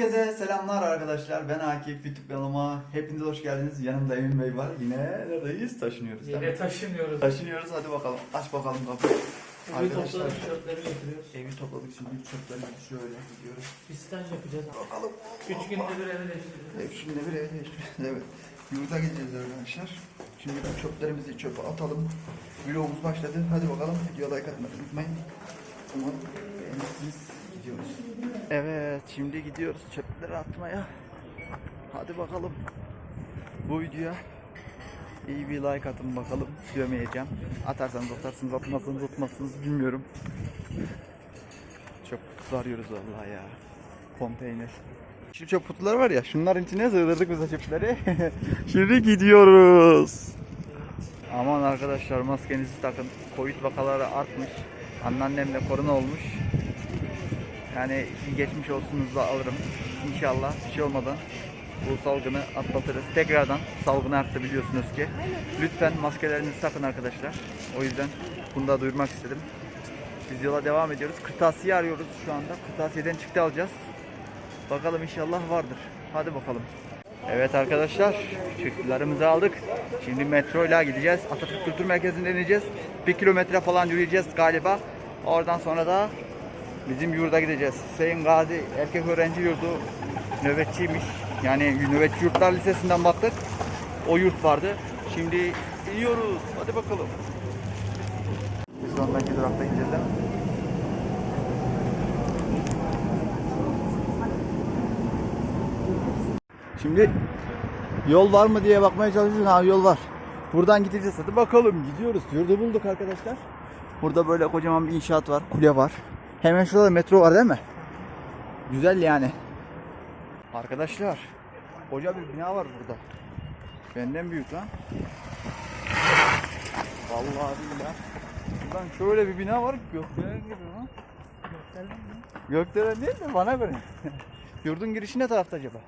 Herkese selamlar arkadaşlar. Ben Akif YouTube kanalıma. Hepiniz hoş geldiniz. Yanımda Emin Bey var. Yine neredeyiz? Taşınıyoruz. Yine taşınıyoruz. Taşınıyoruz. Hadi bakalım. Aç bakalım kapıyı. Evi topladık, tişörtleri getiriyoruz. evi topladık şimdi çöpleri şöyle gidiyoruz. Bir staj yapacağız. Bakalım. Üç günde bir eve değiştireceğiz. Ev şimdi bir eve değiştireceğiz. Evet. Yurda gideceğiz arkadaşlar. Şimdi bu çöplerimizi çöpe atalım. Vlogumuz başladı. Hadi bakalım. Videoya like atmayı unutmayın. Umarım beğenirsiniz. Gidiyoruz. Evet şimdi gidiyoruz çöpleri atmaya. Hadi bakalım. Bu videoya iyi bir like atın bakalım. Dövmeyeceğim. Atarsanız atarsınız atmazsanız atmazsınız bilmiyorum. Çöp arıyoruz vallahi ya. Konteyner. Şu çöp kutuları var ya şunların içine sığdırdık biz çöpleri. Şimdi gidiyoruz. Aman arkadaşlar maskenizi takın. Covid vakaları artmış. Anneannemde korona olmuş. Yani geçmiş olsunuzu alırım. İnşallah bir şey olmadan bu salgını atlatırız. Tekrardan salgını arttı biliyorsunuz ki. Lütfen maskelerinizi takın arkadaşlar. O yüzden bunu da duyurmak istedim. Biz yola devam ediyoruz. Kırtasiye arıyoruz şu anda. Kırtasiyeden çıktı alacağız. Bakalım inşallah vardır. Hadi bakalım. Evet arkadaşlar, çıktılarımızı aldık. Şimdi metro ile gideceğiz. Atatürk Kültür Merkezi'ne ineceğiz. Bir kilometre falan yürüyeceğiz galiba. Oradan sonra da bizim yurda gideceğiz. Hüseyin Gazi Erkek Öğrenci Yurdu nöbetçiymiş. Yani Nöbetçi Yurtlar Lisesi'nden baktık. O yurt vardı. Şimdi iniyoruz. Hadi bakalım. Biz sonraki durakta ineceğiz değil mi? Şimdi yol var mı diye bakmaya çalışıyoruz. Ha yol var. Buradan gideceğiz. Hadi bakalım gidiyoruz. Yurdu bulduk arkadaşlar. Burada böyle kocaman bir inşaat var. Kule var. Hemen şurada metro var değil mi? Güzel yani. Arkadaşlar. Koca bir bina var burada. Benden büyük lan. Vallahi billahi. Buradan şöyle bir bina var. Gökdelen gibi lan. Gökdelen değil mi? Bana göre. Yurdun girişi ne tarafta acaba?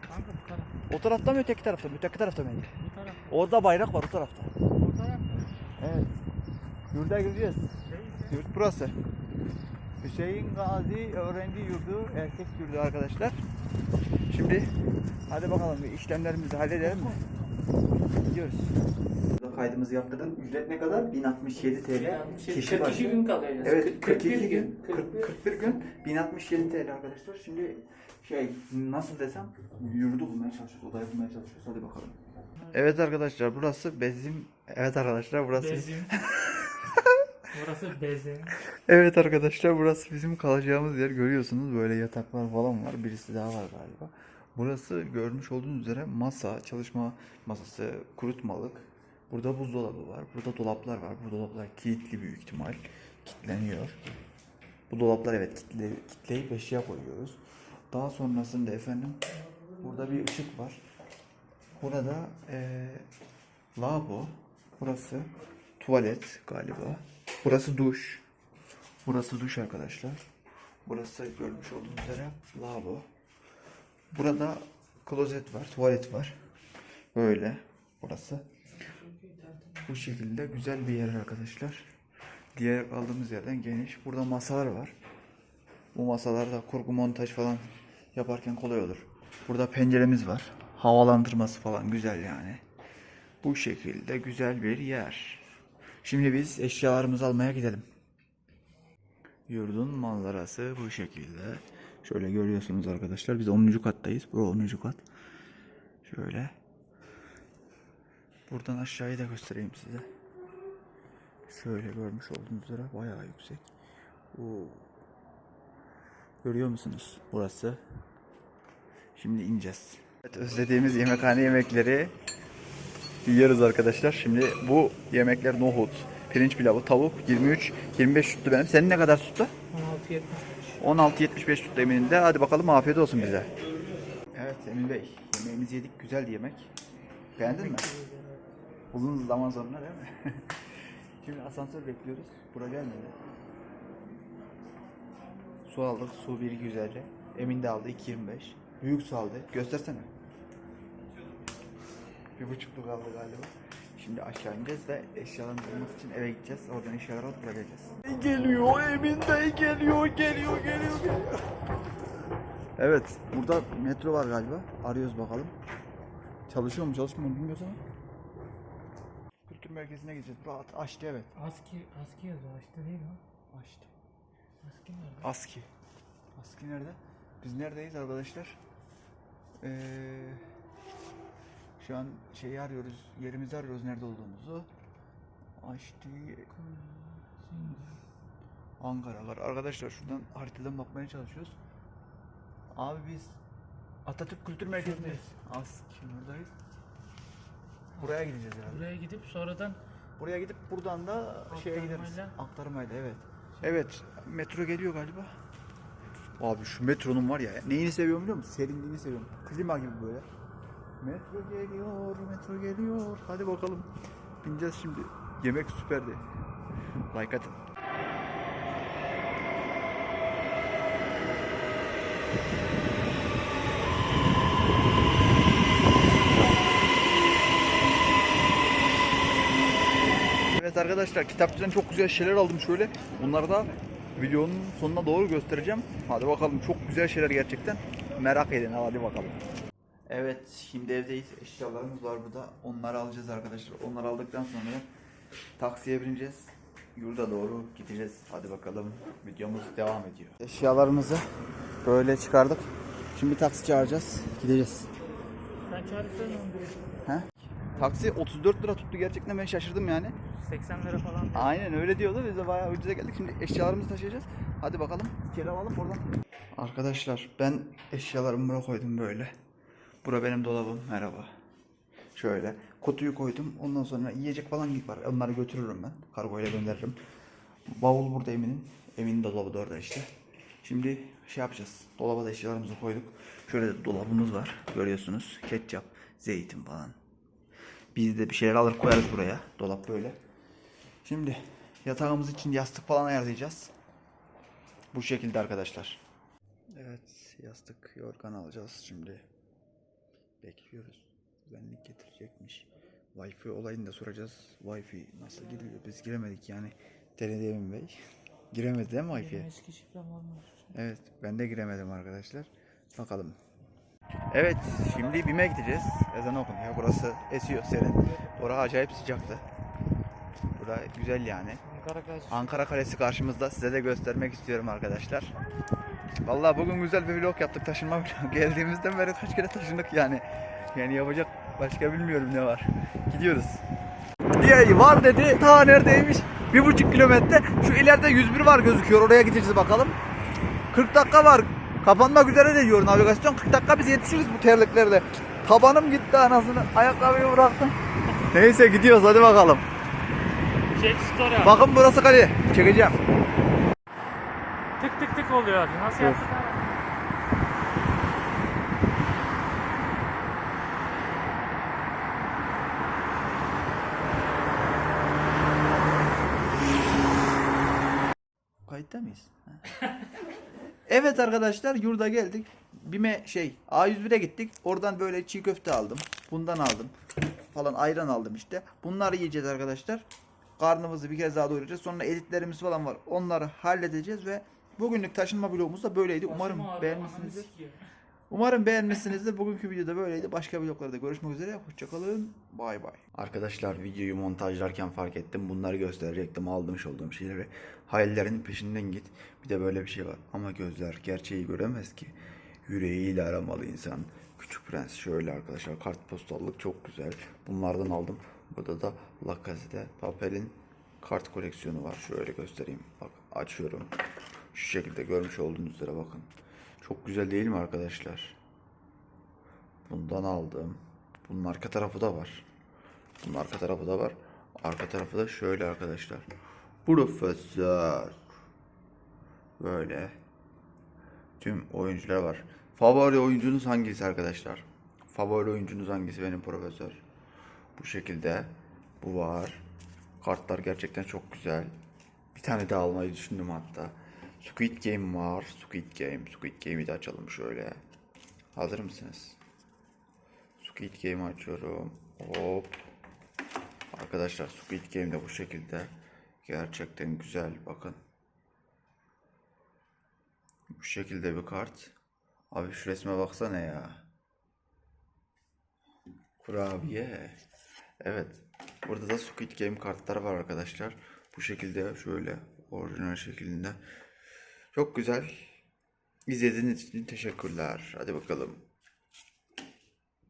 Kanka bu taraf. O tarafta mı öteki tarafta mı? Öteki tarafta mı? Bu taraf. Orada bayrak var o tarafta. Bu taraf. Evet. Yurda gireceğiz. Yurt burası. Hüseyin Gazi Öğrenci Yurdu, erkek yurdu arkadaşlar. Şimdi hadi bakalım bir işlemlerimizi halledelim mi? Gidiyoruz. Kaydımızı yaptırdık. Ücret ne kadar? 1067 TL. 42 gün kalacağız. Evet 42 41 gün. 41. 40, 41 gün 1067 TL arkadaşlar. Şimdi şey nasıl desem yurdu bulmaya çalışıyoruz. Odayı bulmaya çalışıyoruz. Hadi bakalım. Evet arkadaşlar burası bizim Evet arkadaşlar burası Bezim. Burası bezim. Evet arkadaşlar burası bizim kalacağımız yer görüyorsunuz böyle yataklar falan var birisi daha var galiba. Burası görmüş olduğunuz üzere masa, çalışma masası, kurutmalık. Burada buzdolabı var, burada dolaplar var. Bu dolaplar kilitli büyük ihtimal. Kilitleniyor. Bu dolaplar evet kitle, kitleyip eşya koyuyoruz. Daha sonrasında efendim burada bir ışık var. Burada eee lavabo. Burası tuvalet galiba. Burası duş. Burası duş arkadaşlar. Burası görmüş olduğunuz üzere lavabo. Burada klozet var, tuvalet var. Böyle burası. Bu şekilde güzel bir yer arkadaşlar. Diğer kaldığımız yerden geniş. Burada masalar var. Bu masalarda kurgu montaj falan yaparken kolay olur. Burada penceremiz var. Havalandırması falan güzel yani. Bu şekilde güzel bir yer. Şimdi biz eşyalarımızı almaya gidelim. Yurdun manzarası bu şekilde. Şöyle görüyorsunuz arkadaşlar. Biz 10. kattayız. Bu 10. kat. Şöyle. Buradan aşağıyı da göstereyim size. Şöyle görmüş olduğunuz üzere bayağı yüksek. Oo. Görüyor musunuz? Burası. Şimdi ineceğiz. Evet, özlediğimiz yemekhane yemekleri yiyoruz arkadaşlar. Şimdi bu yemekler nohut, pirinç pilavı, tavuk 23 25 tuttu benim. Senin ne kadar tuttu? 16 16.75 tuttu Emin'in de. Hadi bakalım afiyet olsun bize. Evet Emin Bey, yemeğimizi yedik. Güzel yemek. Beğendin mi? Uzun zaman sonra değil mi? Şimdi asansör bekliyoruz. Bura gelmedi. Su aldık. Su 1.250. Emin de aldı 2.25. Büyük su aldı. Göstersene. Bir buçukluk aldı galiba. Şimdi aşağı ineceğiz ve eşyalarımızı almak için eve gideceğiz. Oradan eşyaları alıp geleceğiz. Geliyor Emin Bey geliyor, geliyor, geliyor, geliyor. Evet, burada metro var galiba. Arıyoruz bakalım. Çalışıyor mu çalışmıyor mu bilmiyoruz ama. Kültür merkezine gideceğiz. Rahat açtı evet. Aski, aski yazıyor. Açtı değil mi? Açtı. Aski nerede? Aski. Aski nerede? Biz neredeyiz arkadaşlar? Ee, şu an şeyi arıyoruz, yerimizi arıyoruz nerede olduğumuzu. Açtı. Ankara var. Arkadaşlar şuradan haritadan bakmaya çalışıyoruz. Abi biz Atatürk Kültür Merkezi'ndeyiz. Aski buradayız. Buraya gideceğiz yani. Buraya gidip sonradan Buraya gidip buradan da şeye gideriz. Aktarmayla. Aktarmayla evet. Evet metro geliyor galiba. Abi şu metronun var ya neyini seviyorum biliyor musun? Serinliğini seviyorum. Klima gibi böyle. Metro geliyor, metro geliyor. Hadi bakalım. Bineceğiz şimdi. Yemek süperdi. Like atın. Evet arkadaşlar kitapçıdan çok güzel şeyler aldım şöyle. Bunları da videonun sonuna doğru göstereceğim. Hadi bakalım çok güzel şeyler gerçekten. Merak edin hadi bakalım. Evet şimdi evdeyiz. Eşyalarımız var burada. Onları alacağız arkadaşlar. Onları aldıktan sonra taksiye bineceğiz. Yurda doğru gideceğiz. Hadi bakalım videomuz devam ediyor. Eşyalarımızı böyle çıkardık. Şimdi taksi çağıracağız. Gideceğiz. sen çağırırsan 11'e. He? Taksi 34 lira tuttu gerçekten ben şaşırdım yani. 80 lira falan. Aynen öyle diyordu. Biz de bayağı ucuza geldik. Şimdi eşyalarımızı taşıyacağız. Hadi bakalım. İçeri alalım oradan. Arkadaşlar ben eşyalarımı buraya koydum böyle. Bura benim dolabım. Merhaba. Şöyle. Kutuyu koydum. Ondan sonra yiyecek falan var. Onları götürürüm ben. Kargoyla gönderirim. Bavul burada Emin'in. Emin'in dolabı da orada işte. Şimdi şey yapacağız. Dolaba da eşyalarımızı koyduk. Şöyle dolabımız var. Görüyorsunuz. Ketçap, zeytin falan. Biz de bir şeyler alır koyarız buraya. Dolap böyle. Şimdi yatağımız için yastık falan ayarlayacağız. Bu şekilde arkadaşlar. Evet yastık yorgan alacağız şimdi. Bekliyoruz. Güvenlik getirecekmiş. Wi-Fi olayını da soracağız. Wi-Fi nasıl giriliyor? Biz giremedik yani. Emin Bey. Giremedi değil mi Wi-Fi'ye? eski şifrem olmuş. Evet ben de giremedim arkadaşlar. Bakalım. Evet şimdi BİM'e gideceğiz. Ezan okun ya burası esiyor serin. Orası acayip sıcaktı. Bura güzel yani. Ankara kaç? Ankara Kalesi karşımızda. Size de göstermek istiyorum arkadaşlar. Vallahi bugün güzel bir vlog yaptık taşınma vlogu. Geldiğimizden beri kaç kere taşındık yani. Yani yapacak başka bilmiyorum ne var. Gidiyoruz. Diye var dedi. Ta neredeymiş? Bir buçuk kilometre. Şu ileride 101 var gözüküyor. Oraya gideceğiz bakalım. 40 dakika var. Kapanmak üzere de diyor navigasyon. 40 dakika biz yetişiriz bu terliklerle. Tabanım gitti anasını. Ayakkabıyı bıraktım. Neyse gidiyoruz hadi bakalım. Şey story. Bakın burası kale. Çekeceğim. Tık oluyor abi. Nasıl yaptık? Kayıtta mıyız? Evet arkadaşlar yurda geldik. Bime şey A101'e gittik. Oradan böyle çiğ köfte aldım. Bundan aldım. Falan ayran aldım işte. Bunları yiyeceğiz arkadaşlar. Karnımızı bir kez daha doyuracağız. Sonra editlerimiz falan var. Onları halledeceğiz ve bugünlük taşınma vlogumuz da böyleydi. Umarım beğenmişsinizdir. Umarım beğenmişsinizdir. Bugünkü videoda böyleydi. Başka vloglarda görüşmek üzere. Hoşçakalın. Bay bay. Arkadaşlar videoyu montajlarken fark ettim. Bunları gösterecektim. Almış olduğum şeyleri. Hayallerin peşinden git. Bir de böyle bir şey var. Ama gözler gerçeği göremez ki. Yüreğiyle aramalı insan. Küçük Prens şöyle arkadaşlar. Kartpostallık çok güzel. Bunlardan aldım. Burada da La Casa de Papel'in kart koleksiyonu var. Şöyle göstereyim. Bak açıyorum. Şu şekilde görmüş olduğunuz üzere bakın. Çok güzel değil mi arkadaşlar? Bundan aldım. Bunun arka tarafı da var. Bunun arka tarafı da var. Arka tarafı da şöyle arkadaşlar. Profesör. Böyle. Tüm oyuncular var. Favori oyuncunuz hangisi arkadaşlar? Favori oyuncunuz hangisi benim profesör? Bu şekilde. Bu var. Kartlar gerçekten çok güzel. Bir tane daha almayı düşündüm hatta. Squid Game var. Squid Game. Squid Game'i de açalım şöyle. Hazır mısınız? Squid Game'i açıyorum. Hop. Arkadaşlar Squid Game de bu şekilde. Gerçekten güzel. Bakın. Bu şekilde bir kart. Abi şu resme baksana ya. Kurabiye. Evet. Burada da Squid Game kartları var arkadaşlar. Bu şekilde şöyle orijinal şeklinde. Çok güzel. İzlediğiniz için teşekkürler. Hadi bakalım.